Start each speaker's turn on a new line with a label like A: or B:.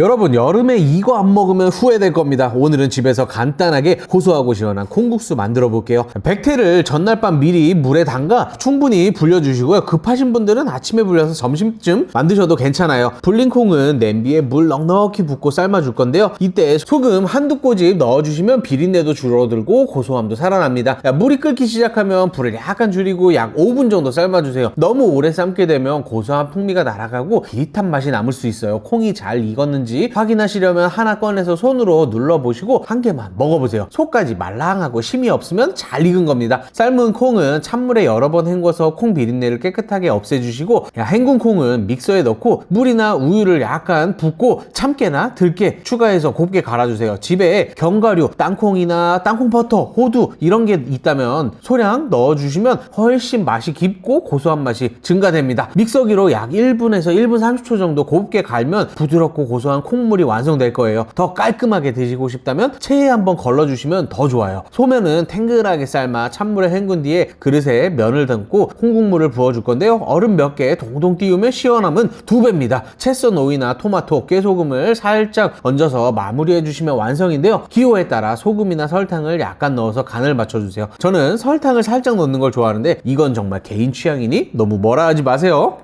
A: 여러분 여름에 이거 안 먹으면 후회될 겁니다. 오늘은 집에서 간단하게 고소하고 시원한 콩국수 만들어 볼게요. 백태를 전날 밤 미리 물에 담가 충분히 불려주시고요. 급하신 분들은 아침에 불려서 점심쯤 만드셔도 괜찮아요. 불린 콩은 냄비에 물 넉넉히 붓고 삶아 줄 건데요. 이때 소금 한두 꼬집 넣어주시면 비린내도 줄어들고 고소함도 살아납니다. 야, 물이 끓기 시작하면 불을 약간 줄이고 약 5분 정도 삶아 주세요. 너무 오래 삶게 되면 고소한 풍미가 날아가고 비릿한 맛이 남을 수 있어요. 콩이 잘 익었는지 확인하시려면 하나 꺼내서 손으로 눌러보시고 한 개만 먹어보세요. 속까지 말랑하고 심이 없으면 잘 익은 겁니다. 삶은 콩은 찬물에 여러 번 헹궈서 콩 비린내를 깨끗하게 없애주시고 야, 헹군 콩은 믹서에 넣고 물이나 우유를 약간 붓고 참깨나 들깨 추가해서 곱게 갈아주세요. 집에 견과류 땅콩이나 땅콩 버터 호두 이런 게 있다면 소량 넣어주시면 훨씬 맛이 깊고 고소한 맛이 증가됩니다. 믹서기로 약 1분에서 1분 30초 정도 곱게 갈면 부드럽고 고소 한 콩물이 완성될 거예요. 더 깔끔하게 드시고 싶다면 체에 한번 걸러주시면 더 좋아요. 소면은 탱글하게 삶아 찬물에 헹군 뒤에 그릇에 면을 담고 콩국물을 부어줄 건데요. 얼음 몇 개 동동 띄우면 시원함은 두 배입니다. 채썬 오이나 토마토 깨소금을 살짝 얹어서 마무리해 주시면 완성인데요. 기호에 따라 소금이나 설탕을 약간 넣어서 간을 맞춰주세요. 저는 설탕을 살짝 넣는 걸 좋아하는데 이건 정말 개인 취향이니 너무 뭐라 하지 마세요